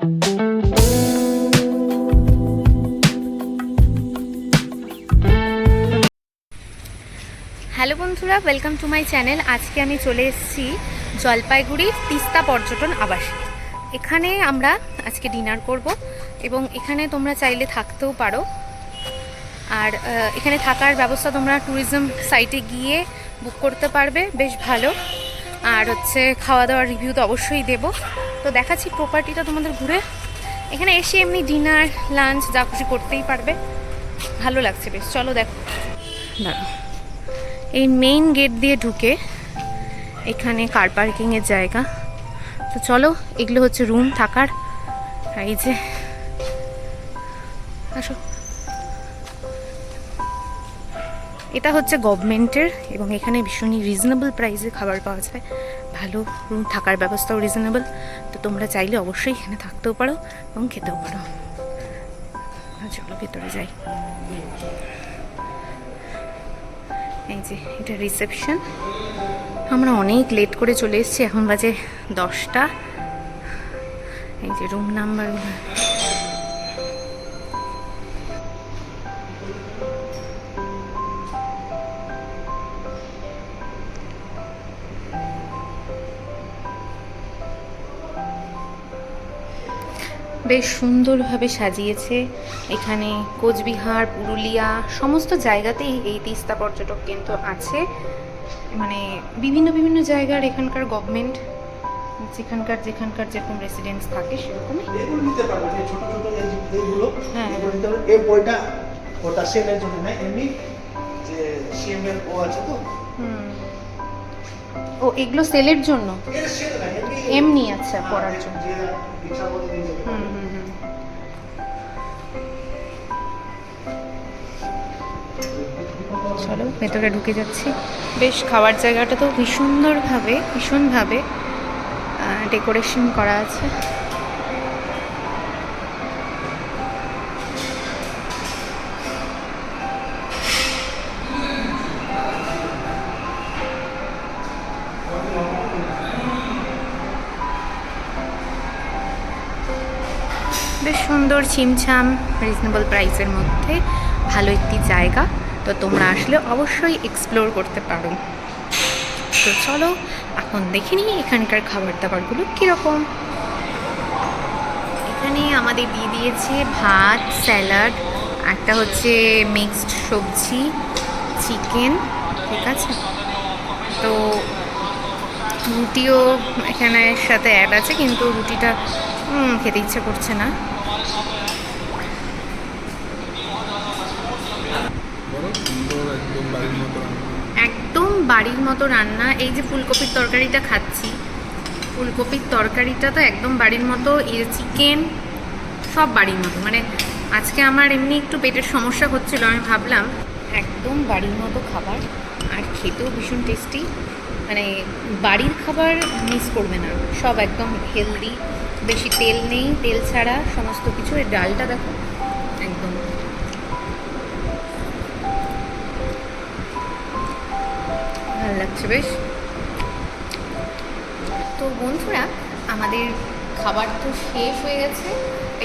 Hello বন্ধুরা welcome to my channel আজকে আমি চলে এসেছি জলপাইগুড়ির তিস্তা পর্যটন আবাসে। এখানে আমরা আজকে ডিনার করব এবং এখানে তোমরা চাইলে থাকতেও পারো। আর এখানে থাকার ব্যবস্থা তোমরা ট্যুরিজম সাইটে গিয়ে বুক করতে পারবে। বেশ ভালো। আর হচ্ছে খাওয়া দাওয়ার রিভিউ তো অবশ্যই দেবো। তো দেখাচ্ছি প্রপার্টিটা তোমাদের ঘুরে। এখানে এসে এমনি ডিনার লাঞ্চ যা খুশি করতেই পারবে। ভালো লাগছে বেশ। চলো দেখো। দাঁড়াও। এই মেইন গেট দিয়ে ঢুকে এখানে কার পার্কিংয়ের জায়গা। তো চলো, এগুলো হচ্ছে রুম থাকার। এই যে, আসো। এটা হচ্ছে গভর্নমেন্টের এবং এখানে ভীষণই রিজনেবল প্রাইসে খাবার পাওয়া যায়। ভালো রুম থাকার ব্যবস্থাও রিজনেবল তো তোমরা চাইলে অবশ্যই এখানে থাকতেও পারো এবং খেতেও পারো। চলো ভেতরে যাই। এই যে, এটা রিসেপশন আমরা অনেক লেট করে চলে এসেছি, এখন বাজে দশটা। এই যে রুম নাম্বার বেশ সুন্দরভাবে সাজিয়েছে। এখানে কোচবিহার পুরুলিয়া সমস্ত জায়গাতেই এই তিস্তা পর্যটক কিন্তু আছে। মানে বিভিন্ন বিভিন্ন জায়গার এখানকার গভর্নমেন্ট যেখানকার যেখানকার যেরকম রেসিডেন্টস থাকে এইগুলো হ্যাঁ। এগুলো নিতে পারবেন এই বইটা ওটা সেলের জন্য না এমনি যে সিএম ও আছে তো? হুম। ও, এগুলো সেলের জন্য? এমনি আচ্ছা পড়ার জন্য। হুম হুম হুম। চলো, ভেতরে ঢুকে যাচ্ছি। বেশ, খাওয়ার জায়গাটা তো ভীষণ সুন্দরভাবে ভীষণভাবে ডেকোরেশন করা আছে। সুন্দর ছিমছাম রিজনেবল প্রাইসের মধ্যে ভালো একটি জায়গা। তো তোমরা আসলে অবশ্যই এক্সপ্লোর করতে পারো। তো চলো, এখন দেখে নিই এখানকার খাবার দাবারগুলো কীরকম। এখানে আমাদের দিয়ে দিয়েছে ভাত, স্যালাড, একটা হচ্ছে মিক্সড সবজি, চিকেন, ঠিক আছে? তো রুটিও এখানে সাথে অ্যাড আছে, কিন্তু রুটিটা খেতে ইচ্ছে করছে না। একদম বাড়ির মতো রান্না। এই যে ফুলকপির তরকারিটা খাচ্ছি। ফুলকপির তরকারিটা তো একদম বাড়ির মতো চিকেন সব বাড়ির মতো। মানে আজকে আমার এমনি একটু পেটের সমস্যা হচ্ছিল, আমি ভাবলাম, একদম বাড়ির মতো খাবার, আর খেতেও ভীষণ টেস্টি মানে বাড়ির খাবার মিস করবে না। সব একদম হেলদি বেশি তেল নেই, তেল ছাড়া সমস্ত কিছু। এর ডালটা দেখো, একদম। ভালো লাগছে বেশ। তো বন্ধুরা, আমাদের খাবার তো শেষ হয়ে গেছে।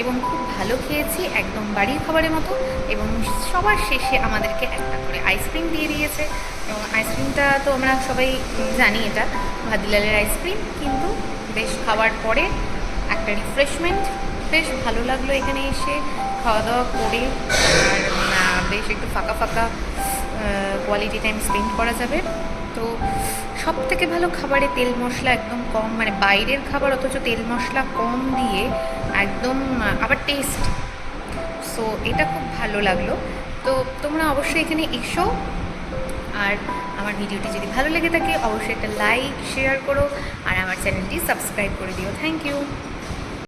এবং খুব ভালো খেয়েছি একদম বাড়ির খাবারের মতো এবং সবার শেষে আমাদেরকে একটা করে আইসক্রিম দিয়ে দিয়েছে। এবং আইসক্রিমটা তো আমরা সবাই জানি এটা ভাদিলালের আইসক্রিম। কিন্তু বেশ খাওয়ার পরে একটা রিফ্রেশমেন্ট বেশ ভালো লাগল এখানে এসে খাওয়া দাওয়া করে। আর বেশ একটু ফাঁকা ফাঁকা কোয়ালিটি টাইম স্পেন্ড করা যাবে। তো সব থেকে ভালো খাবারে তেল মশলা একদম কম মানে বাইরের খাবার অথচ তেল মশলা কম দিয়ে একদম, আবার টেস্ট সো এটা খুব ভালো লাগল। তো তোমরা অবশ্যই এখানে এসো। আর আমার ভিডিওটি যদি ভালো লেগে থাকে, অবশ্যই একটা লাইক শেয়ার করো। আর আমার চ্যানেলটি সাবস্ক্রাইব করে দিও। Thank you